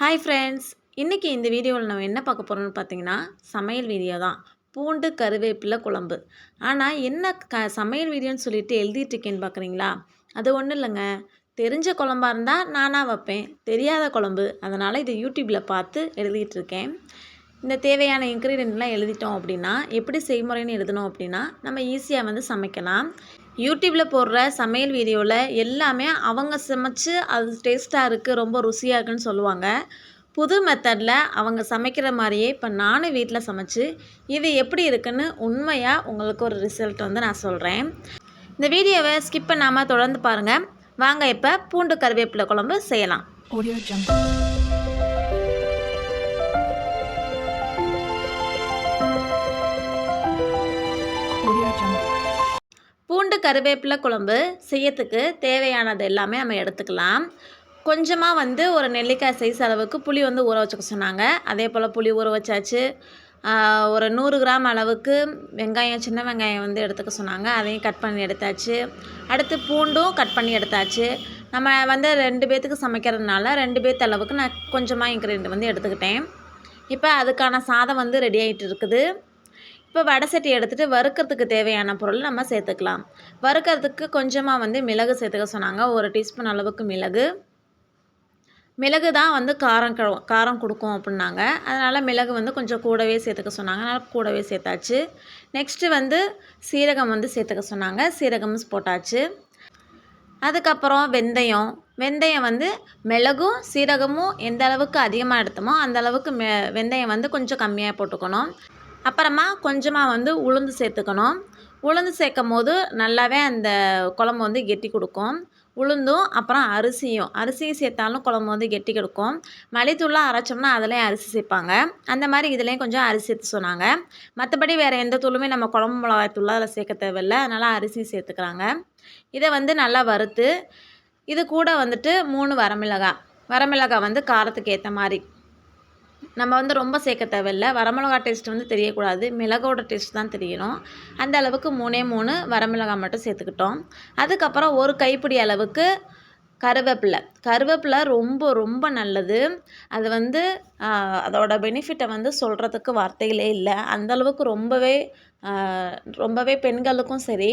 Hi friends இன்றைக்கி இந்த வீடியோவில் நம்ம என்ன பார்க்க போகிறோம்னு பார்த்தீங்கன்னா சமையல் வீடியோ தான். பூண்டு கருவேப்பிலை குழம்பு. ஆனால் என்ன க சமையல் வீடியோன்னு சொல்லிட்டு எழுதிட்டுருக்கேன்னு பார்க்குறீங்களா? அது ஒன்றும் இல்லைங்க. தெரிஞ்ச குழம்பாக இருந்தால் நானாக வைப்பேன். தெரியாத குழம்பு. அதனால் இதை யூடியூப்பில் பார்த்து எழுதிட்டு இருக்கேன். இந்த தேவையான இன்க்ரீடியன்ட்லாம் எழுதிட்டோம் அப்படின்னா எப்படி செய்முறைன்னு எழுதணும் அப்படின்னா நம்ம ஈஸியாக வந்து சமைக்கலாம். யூடியூப்பில் போடுற சமையல் வீடியோவில் எல்லாமே அவங்க சமைச்சு அது டேஸ்ட்டாக இருக்குது ரொம்ப ருசியாக இருக்குன்னு சொல்லுவாங்க. புது மெத்தடில் அவங்க சமைக்கிற மாதிரியே இப்போ நானும் வீட்டில் சமைச்சு இது எப்படி இருக்குன்னு உண்மையாக உங்களுக்கு ஒரு ரிசல்ட் வந்து நான் சொல்கிறேன் இந்த வீடியோவை ஸ்கிப் பண்ணாமல் தொடர்ந்து பாருங்கள் வாங்க இப்போ பூண்டு கருவேப்பிலை குழம்பு செய்யலாம். பூண்டு கருவேப்பிலை குழம்பு செய்யறதுக்கு தேவையானது எல்லாமே நம்ம எடுத்துக்கலாம். கொஞ்சமாக வந்து ஒரு நெல்லிக்காய் சைஸ் அளவுக்கு புளி வந்து ஊற வச்சுக்க சொன்னாங்க. அதே போல் புளி ஊற வச்சாச்சு. ஒரு நூறு கிராம் அளவுக்கு வெங்காயம் சின்ன வெங்காயம் வந்து எடுத்துக்க சொன்னாங்க. அதையும் கட் பண்ணி எடுத்தாச்சு. அடுத்து பூண்டும் கட் பண்ணி எடுத்தாச்சு. நம்ம வந்து ரெண்டு பேர்த்துக்கு சமைக்கிறதுனால ரெண்டு பேர்த்து அளவுக்கு நான் கொஞ்சமாக இன்க்ரீடியன்ட் வந்து எடுத்துக்கிட்டேன். இப்போ அதுக்கான சாதம் வந்து ரெடி ஆகிட்டு இருக்குது. இப்போ வடை சட்டி எடுத்துகிட்டு வறுக்கிறதுக்கு தேவையான பொருள் நம்ம சேர்த்துக்கலாம். வறுக்கிறதுக்கு கொஞ்சமாக வந்து மிளகு சேர்த்துக்க சொன்னாங்க. ஒரு டீஸ்பூன் அளவுக்கு மிளகு. மிளகு தான் வந்து காரம் காரம் கொடுக்கும் அப்படின்னாங்க. அதனால் மிளகு வந்து கொஞ்சம் கூடவே சேர்த்துக்க சொன்னாங்க. அதனால் கூடவே சேர்த்தாச்சு. நெக்ஸ்ட்டு வந்து சீரகம் வந்து சேர்த்துக்க சொன்னாங்க. சீரகம் போட்டாச்சு. அதுக்கப்புறம் வெந்தயம். வெந்தயம் வந்து மிளகும் சீரகமும் எந்த அளவுக்கு அதிகமாக எடுத்தோமோ அந்த அளவுக்கு மெ வெந்தயம் வந்து கொஞ்சம் கம்மியாக போட்டுக்கணும். அப்புறமா கொஞ்சமாக வந்து உளுந்து சேர்த்துக்கணும். உளுந்து சேர்க்கும் போது நல்லாவே அந்த குழம்பு வந்து கெட்டி கொடுக்கும். உளுந்தும் அப்புறம் அரிசியும். அரிசியும் சேர்த்தாலும் குழம்பு வந்து கெட்டி கொடுக்கும். மளித்தூளாக அரைச்சோம்னா அதுலேயும் அரிசி சேர்ப்பாங்க. அந்த மாதிரி இதுலேயும் கொஞ்சம் அரிசி சேர்த்து சொன்னாங்க. மற்றபடி வேறு எந்த தூளுமே நம்ம குழம்பு மிளகாய் தூள் அதில் சேர்க்க தேவையில்லை. அதனால் அரிசியும் சேர்த்துக்கிறாங்க. இதை வந்து நல்லா வறுத்து இது கூட வந்துட்டு மூணு வரமிளகாய் வரமிளகாய் வந்து காரத்துக்கு ஏற்ற மாதிரி. நம்ம வந்து ரொம்ப சேர்க்க தேவையில்ல. வரமிளகா டேஸ்ட் வந்து தெரியக்கூடாது. மிளகோட டேஸ்ட் தான் தெரியணும். அந்த அளவுக்கு மூணே மூணு வரமிளகாய் மட்டும் சேர்த்துக்கிட்டோம். அதுக்கப்புறம் ஒரு கைப்பிடி அளவுக்கு கருவேப்பிலை. கருவேப்பிலை ரொம்ப ரொம்ப நல்லது. அது வந்து அதோட பெனிஃபிட்டை வந்து சொல்கிறதுக்கு வார்த்தைகளே இல்லை. அந்த அளவுக்கு ரொம்பவே ரொம்பவே பெண்களுக்கும் சரி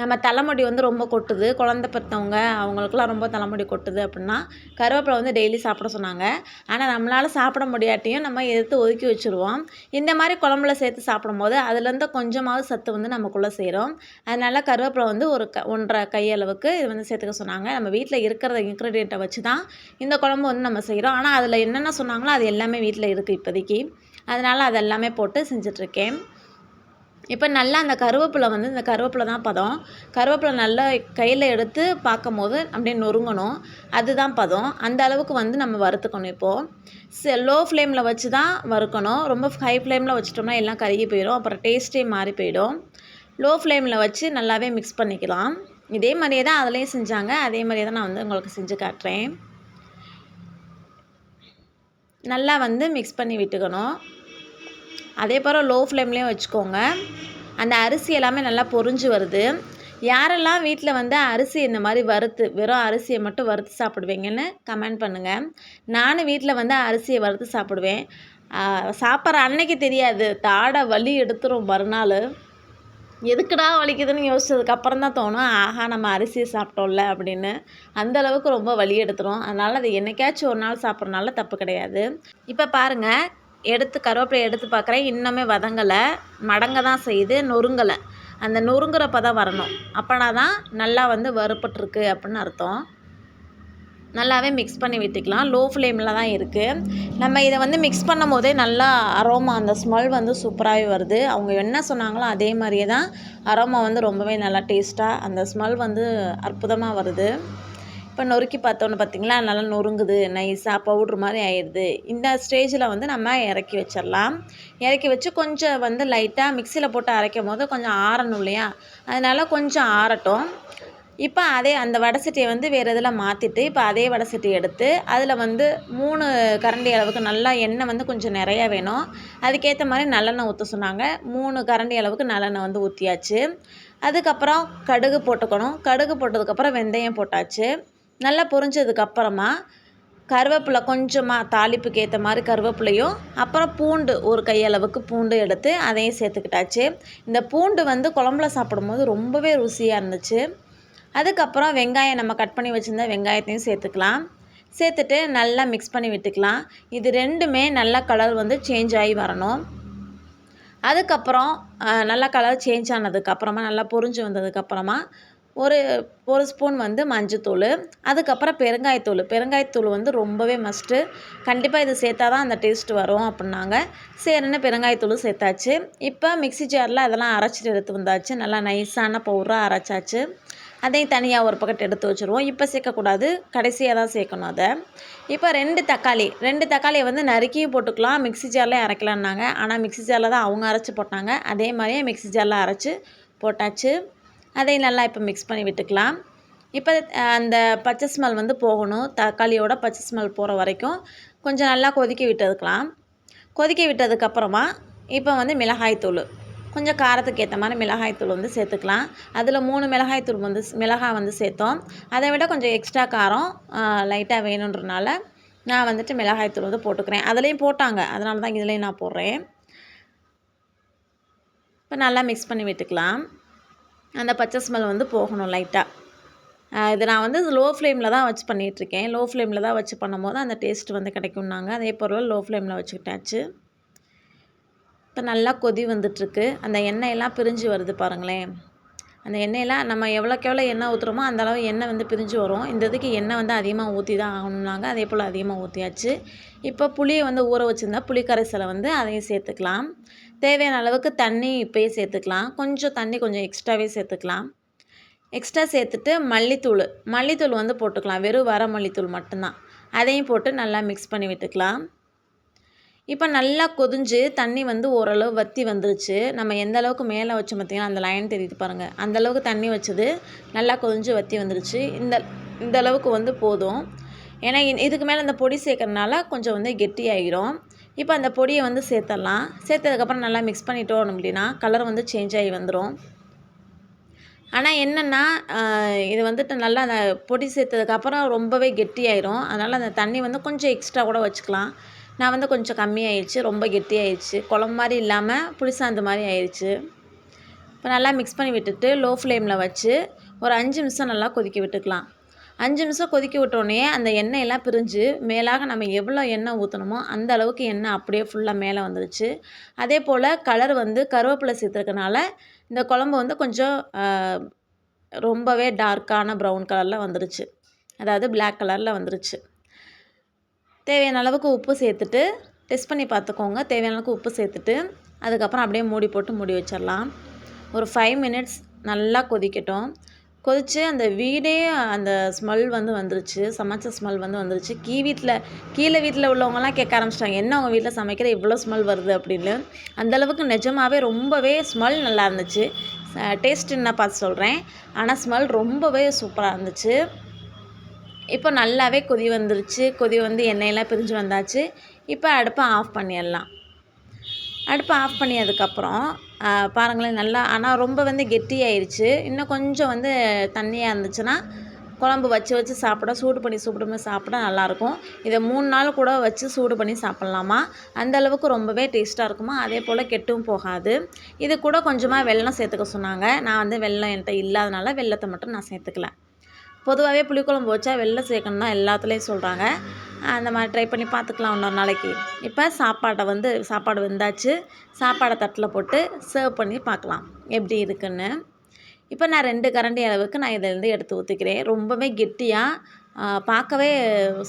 நம்ம தலைமுடி வந்து ரொம்ப கொட்டுது. குழந்த பெற்றவங்க அவங்களுக்குலாம் ரொம்ப தலைமுடி கொட்டுது அப்படின்னா கருவேப்பிலை வந்து டெய்லி சாப்பிட சொன்னாங்க. ஆனால் நம்மளால் சாப்பிட முடியாட்டியும் நம்ம எடுத்து ஒதுக்கி வச்சுருவோம். இந்த மாதிரி குழம்புல சேர்த்து சாப்பிடும்போது அதுலேருந்து கொஞ்சமாவது சத்து வந்து நமக்குள்ளே சேரும். அதனால கருவேப்பிலை வந்து ஒரு க ஒன்றரை கையளவுக்கு இது வந்து சேர்த்துக்க சொன்னாங்க. நம்ம வீட்டில் இருக்கிற இன்க்ரீடியண்ட்டை வச்சு தான் இந்த குழம்பு வந்து நம்ம செய்கிறோம் ஆனால் அதில் என்னென்ன சொன்னாங்களோ அது எல்லாமே வீட்டில் இருக்குது இப்போதைக்கு. அதனால் அதெல்லாமே போட்டு செஞ்சிட்ருக்கேன் இப்போ நல்லா அந்த கருவேப்பிலை வந்து இந்த கருவேப்பிலை தான் பதம். கருவேப்பிலை நல்லா கையில் எடுத்து பார்க்கும் போது அப்படியே நொறுங்கணும். அதுதான் பதம். அந்த அளவுக்கு வந்து நம்ம வறுத்துக்கணும் இப்போது லோ ஃப்ளேமில் வச்சு தான் வறுக்கணும். ரொம்ப ஹை ஃப்ளேமில் வச்சிட்டோம்னா எல்லாம் கருகி போயிடும். அப்புறம் டேஸ்ட்டே மாறி போயிடும். லோ ஃப்ளேமில் வச்சு நல்லாவே மிக்ஸ் பண்ணிக்கலாம். இதே மாதிரியே தான் அதுலேயும் செஞ்சாங்க. அதே மாதிரியே தான் நான் வந்து உங்களுக்கு செஞ்சு காட்டுறேன். நல்லா வந்து மிக்ஸ் பண்ணி விட்டுக்கணும். அதே போல் லோ ஃப்ளேம்லேயும் வச்சுக்கோங்க. அந்த அரிசி எல்லாமே நல்லா பொரிஞ்சு வருது. யாரெல்லாம் வீட்டில் வந்து அரிசி இந்த மாதிரி வறுத்து வெறும் அரிசியை மட்டும் வறுத்து சாப்பிடுவீங்கன்னு கமெண்ட் பண்ணுங்கள் நானும் வீட்டில் வந்து அரிசியை வறுத்து சாப்பிடுவேன். சாப்பிட்ற அன்னைக்கு தெரியாது. தாடை வலி எடுத்துரும் மறுநாள். எதுக்குடா வலிக்குதுன்னு யோசிச்சதுக்கப்புறம் தான் தோணும். ஆஹா நம்ம அரிசியை சாப்பிட்டோம்ல அப்படின்னு. அந்த அளவுக்கு ரொம்ப வலி எடுத்துரும். அதனால் அது என்னைக்காச்சும் ஒரு நாள் சாப்பிட்றனால தப்பு கிடையாது. இப்போ பாருங்கள் எடுத்து கருவேப்பிலை எடுத்து பார்க்குறேன். இன்னுமே வதங்கலை. மடங்க தான் செய்யுது. நொறுங்கலை. அந்த நொறுங்குறப்ப தான் வரணும். அப்போனா தான் நல்லா வந்து வறுப்பட்டுருக்கு அப்படின்னு அர்த்தம். நல்லாவே மிக்ஸ் பண்ணி விட்டுக்கலாம். லோ ஃப்ளேமில் தான் இருக்குது நம்ம இதை வந்து மிக்ஸ் பண்ணும் போதே நல்லா அரோமா அந்த ஸ்மெல் வந்து சூப்பராகவே வருது. அவங்க என்ன சொன்னாங்களோ அதே மாதிரியே தான் அரோமா வந்து ரொம்பவே நல்லா டேஸ்ட்டாக அந்த ஸ்மெல் வந்து அற்புதமாக வருது. இப்போ நொறுக்கி பார்த்தோன்னு பார்த்தீங்களா நல்லா நொறுங்குது நைஸாக பவுட்ரு மாதிரி ஆயிடுது. இந்த ஸ்டேஜில் வந்து நம்ம இறக்கி வச்சிடலாம். இறக்கி வச்சு கொஞ்சம் வந்து லைட்டாக மிக்சியில் போட்டு அரைக்கும் போது கொஞ்சம் ஆறணும் இல்லையா? அதனால் கொஞ்சம் ஆறட்டும். இப்போ அதே அந்த வடை சட்டியை வந்து வேறு இதில் மாற்றிட்டு இப்போ அதே வடை சட்டி எடுத்து அதில் வந்து மூணு கரண்டி அளவுக்கு நல்லா எண்ணெய் வந்து கொஞ்சம் நிறையா வேணும். அதுக்கேற்ற மாதிரி நல்லெண்ணெய் ஊற்ற சொன்னாங்க. மூணு கரண்டி அளவுக்கு நல்லெண்ணெய் வந்து ஊற்றியாச்சு அதுக்கப்புறம் கடுகு போட்டுக்கணும். கடுகு போட்டதுக்கப்புறம் வெந்தயம் போட்டாச்சு. நல்லா பொரிஞ்சதுக்கப்புறமா கருவேப்பிலை கொஞ்சமாக தாளிப்புக்கு ஏற்ற மாதிரி கருவேப்பிலையும் அப்புறம் பூண்டு ஒரு கையளவுக்கு பூண்டு எடுத்து அதையும் சேர்த்துக்கிட்டாச்சு. இந்த பூண்டு வந்து குழம்புல சாப்பிடும்போது ரொம்பவே ருசியாக இருந்துச்சு. அதுக்கப்புறம் வெங்காயம் நம்ம கட் பண்ணி வச்சுருந்த வெங்காயத்தையும் சேர்த்துக்கலாம். சேர்த்துட்டு நல்லா மிக்ஸ் பண்ணி விட்டுக்கலாம். இது ரெண்டுமே நல்லா கலர் வந்து சேஞ்ச் ஆகி வரணும். அதுக்கப்புறம் நல்லா கலர் சேஞ்ச் ஆனதுக்கப்புறமா நல்லா பொரிஞ்சு வந்ததுக்கப்புறமா ஒரு ஒரு ஸ்பூன் வந்து மஞ்சத்தூள் அதுக்கப்புறம் பெருங்காயத்தூள். பெருங்காயத்தூள் வந்து ரொம்பவே மஸ்ட்டு கண்டிப்பாக இது சேர்த்தா தான் அந்த டேஸ்ட் வரும் அப்படின்னாங்க. சரின்னு பெருங்காயத்தூள் சேர்த்தாச்சு. இப்போ மிக்ஸி ஜாரில் அதெல்லாம் அரைச்சிட்டு எடுத்து வந்தாச்சு. நல்லா நைஸான பவுடராக அரைச்சாச்சு. அதையும் தனியாக ஒரு பக்கெட் எடுத்து வச்சுருவோம். இப்போ சேர்க்கக்கூடாது. கடைசியாக தான் சேர்க்கணும் அதை. இப்போ ரெண்டு தக்காளி ரெண்டு தக்காளியை வந்து நறுக்கியும் போட்டுக்கலாம். மிக்ஸி ஜாரில் அரைக்கலான்னாங்க ஆனால் மிக்ஸி ஜாரில் தான் அவங்க அரைச்சி போட்டாங்க. அதே மாதிரியே மிக்ஸி ஜாரில் அரைச்சி போட்டாச்சு. அதையும் நல்லா இப்போ மிக்ஸ் பண்ணி விட்டுக்கலாம். இப்போ அந்த பச்சை ஸ்மெல் வந்து போகணும். தக்காளியோட பச்சை ஸ்மெல் போகிற வரைக்கும் கொஞ்சம் நல்லா கொதிக்க விட்டதுக்கலாம். கொதிக்க விட்டதுக்கப்புறமா இப்போ வந்து மிளகாய்த்தூள் கொஞ்சம் காரத்துக்கு ஏற்ற மாதிரி மிளகாய்த்தூள் வந்து சேர்த்துக்கலாம். அதில் மூணு மிளகாய்த்தூள் வந்து மிளகாய் வந்து சேர்த்தோம். அதை விட கொஞ்சம் எக்ஸ்ட்ரா காரம் லைட்டாக வேணுன்றனால நான் வந்துட்டு மிளகாய்த்தூள் வந்து போட்டுக்கிறேன். அதுலேயும் போட்டாங்க. அதனால தான் இதுலேயும் நான் போடுறேன். இப்போ நல்லா மிக்ஸ் பண்ணி விட்டுக்கலாம். அந்த பச்சை ஸ்மெல் வந்து போகணும் லைட்டாக இது நான் வந்து லோ ஃப்ளேமில் தான் வச்சு பண்ணிகிட்ருக்கேன் லோ ஃப்ளேமில் தான் வச்சு பண்ணும்போது அந்த டேஸ்ட் வந்து கிடைக்கும்னாங்க. அதே பொருள் லோ ஃப்ளேமில் வச்சுக்கிட்டாச்சு. இப்போ நல்லா கொதி வந்துட்டுருக்கு. அந்த எண்ணெயெல்லாம் பிரிஞ்சு வருது பாருங்களேன். அந்த எண்ணெயில் நம்ம எவ்வளோக்கு எவ்வளோ எண்ணெய் ஊற்றுறோமோ அந்தளவு எண்ணெய் வந்து பிரிஞ்சு வரும். இந்த இதுக்கு எண்ணெய் வந்து அதிகமாக ஊற்றி தான் ஆகணும்னாங்க. அதே போல் அதிகமாக ஊற்றியாச்சு இப்போ புளியை வந்து ஊற வச்சுருந்தா புளி கரைசலை வந்து அதையும் சேர்த்துக்கலாம். தேவையான அளவுக்கு தண்ணி இப்போயே சேர்த்துக்கலாம். கொஞ்சம் தண்ணி கொஞ்சம் எக்ஸ்ட்ராவே சேர்த்துக்கலாம். எக்ஸ்ட்ரா சேர்த்துட்டு மல்லித்தூள் மல்லித்தூள் வந்து போட்டுக்கலாம். வெறும் வர மல்லித்தூள் மட்டும்தான். அதையும் போட்டு நல்லா மிக்ஸ் பண்ணி விட்டுக்கலாம். இப்போ நல்லா கொதிஞ்சு தண்ணி வந்து ஓரளவு வற்றி வந்துருச்சு. நம்ம எந்த அளவுக்கு மேலே வச்சோம் பார்த்தீங்கன்னா அந்த லைன் தெரியுது பாருங்கள் அந்த அளவுக்கு தண்ணி வச்சது நல்லா கொதிஞ்சு வற்றி வந்துருச்சு. இந்த இந்த அளவுக்கு வந்து போதும். ஏன்னா இதுக்கு மேலே இந்த பொடி சேர்க்கறனால கொஞ்சம் வந்து கெட்டியாகிடும் இப்போ அந்த பொடியை வந்து சேர்த்துடலாம் சேர்த்ததுக்கப்புறம் நல்லா மிக்ஸ் பண்ணிட்டோம் அப்படின்னா கலர் வந்து சேஞ்ச் ஆகி வந்துடும் ஆனால் என்னென்னா இது வந்துட்டு நல்லா அந்த பொடி சேர்த்ததுக்கப்புறம் ரொம்பவே கெட்டியாயிரும். அதனால் அந்த தண்ணி வந்து கொஞ்சம் எக்ஸ்ட்ரா கூட வச்சுக்கலாம். நான் வந்து கொஞ்சம் கம்மியாயிடுச்சு ரொம்ப கெட்டியாயிடுச்சு. குழம்பு மாதிரி இல்லாமல் புளிசாந்து மாதிரி ஆயிடுச்சு. இப்போ நல்லா மிக்ஸ் பண்ணி விட்டுட்டு லோ ஃப்ளேமில் வச்சு ஒரு அஞ்சு நிமிஷம் நல்லா கொதிக்க விட்டுக்கலாம். அஞ்சு நிமிஷம் கொதிக்க விட்டோடனே அந்த எண்ணெயெல்லாம் பிரிஞ்சு மேலாக நம்ம எவ்வளோ எண்ணெய் ஊற்றணுமோ அந்த அளவுக்கு எண்ணெய் அப்படியே ஃபுல்லாக மேலே வந்துடுச்சு அதே போல் கலர் வந்து கருவேப்பிலை சேர்த்துருக்கனால இந்த குழம்பு வந்து கொஞ்சம் ரொம்பவே டார்க்கான ப்ரௌன் கலரில் வந்துடுச்சு அதாவது பிளாக் கலரில் வந்துடுச்சு தேவையான அளவுக்கு உப்பு சேர்த்துட்டு டெஸ்ட் பண்ணி பார்த்துக்கோங்க. தேவையான அளவுக்கு உப்பு சேர்த்துட்டு அதுக்கப்புறம் அப்படியே மூடி போட்டு மூடி வச்சிடலாம். ஒரு ஃபைவ் மினிட்ஸ் நல்லா கொதிக்கட்டும். கொதித்து அந்த வீடே அந்த ஸ்மெல் வந்து வந்துருச்சு. சமைச்ச ஸ்மெல் வந்து வந்துருச்சு. கீ வீட்டில் கீழே வீட்டில் உள்ளவங்கலாம் கேட்க ஆரம்பிச்சிட்டாங்க. என்ன உங்கள் வீட்டில் சமைக்கிற இவ்வளோ ஸ்மெல் வருது அப்படின்னு. அந்தளவுக்கு நிஜமாகவே ரொம்பவே ஸ்மெல் நல்லா இருந்துச்சு. டேஸ்ட் என்ன பார்த்து சொல்கிறேன் ஆனால் ஸ்மெல் ரொம்பவே சூப்பராக இருந்துச்சு. இப்போ நல்லாவே கொதி வந்துருச்சு. கொதி வந்து எண்ணெயெல்லாம் பிரிஞ்சு வந்தாச்சு. இப்போ அடுப்பை ஆஃப் பண்ணிடலாம். அடுப்பை ஆஃப் பண்ணியதுக்கப்புறம் பாருங்களேன் நல்லா ஆனால் ரொம்ப வந்து கெட்டியாயிருச்சு. இன்னும் கொஞ்சம் வந்து தண்ணியாக இருந்துச்சுன்னா குழம்பு வச்சு வச்சு சாப்பிட சூடு பண்ணி சூடு பண்ணி சாப்பிட நல்லாயிருக்கும். இதை மூணு நாள் கூட வச்சு சூடு பண்ணி சாப்பிட்லாமா? அந்த அளவுக்கு ரொம்பவே டேஸ்ட்டாக இருக்குமா? அதே போல் கெட்டும் போகாது. இது கூட கொஞ்சமாக வெள்ளம் சேர்த்துக்க சொன்னாங்க. நான் வந்து வெள்ளம் என்கிட்ட இல்லாதனால வெல்லத்தை மட்டும் நான் சேர்த்துக்கல. பொதுவாகவே புளிக்குழம்பு வச்சா வெள்ளை சேர்க்கணும்னா எல்லாத்துலேயும் சொல்கிறாங்க அந்த மாதிரி ட்ரை பண்ணி பார்த்துக்கலாம் இன்னொரு நாளைக்கு. இப்போ சாப்பாட்டை வந்து சாப்பாடு வெந்தாச்சு. சாப்பாடை தட்டில் போட்டு சர்வ் பண்ணி பார்க்கலாம். எப்படி இருக்குன்னு. இப்போ நான் ரெண்டு கரண்டி அளவுக்கு நான் இதிலேருந்து எடுத்து ஊற்றிக்கிறேன் ரொம்பவே கெட்டியாக பார்க்கவே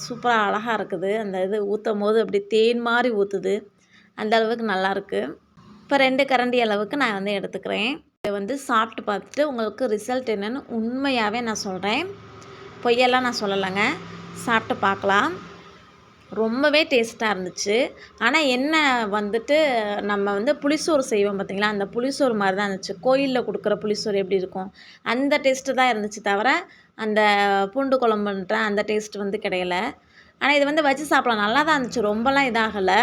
சூப்பராக அழகாக இருக்குது. அந்த இது ஊற்றும் போது அப்படி தேன் மாதிரி ஊற்றுது அந்த அளவுக்கு நல்லாயிருக்கு இப்போ ரெண்டு கரண்டி அளவுக்கு நான் வந்து எடுத்துக்கிறேன். இதை வந்து சாப்பிட்டு பார்த்துட்டு உங்களுக்கு ரிசல்ட் என்னென்னு உண்மையாகவே நான் சொல்கிறேன் பொய்யெல்லாம் நான் சொல்லலைங்க. சாப்பிட்டு பார்க்கலாம். ரொம்பவே டேஸ்ட்டாக இருந்துச்சு. ஆனால் என்ன வந்துட்டு நம்ம வந்து புளிசோறு செய்வோம் பார்த்தீங்களா? அந்த புளிசோறு மாதிரி தான் இருந்துச்சு. கோயிலில் கொடுக்குற புளிசோறு எப்படி இருக்கும்? அந்த டேஸ்ட்டு தான் இருந்துச்சு தவிர அந்த பூண்டு குழம்புன்ற அந்த டேஸ்ட் வந்து கிடையல. ஆனால் இது வந்து வச்சு சாப்பிடலாம். நல்லா தான் இருந்துச்சு. ரொம்பலாம் இதாகலை.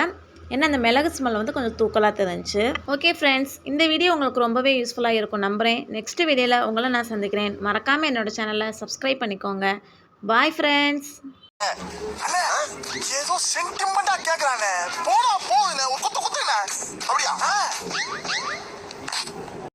ஏன்னா அந்த மிளகு ஸ்மெல் வந்து கொஞ்சம் தூக்கலாக தெரிஞ்சு ஓகே ஃப்ரெண்ட்ஸ் இந்த வீடியோ உங்களுக்கு ரொம்பவே யூஸ்ஃபுல்லாக இருக்கும் நம்புகிறேன் நெக்ஸ்ட் வீடியோவில் உங்களை நான் சந்திக்கிறேன். மறக்காமல் என்னோட சேனலை சப்ஸ்கிரைப் பண்ணிக்கோங்க. பாய் ஃப்ரெண்ட்ஸ் ஏதோ சென்டிமெண்டா கேக்குறானே. போடா போகுதுண்ணே ஒரு குத்து குத்துண்ணே. அப்படியா?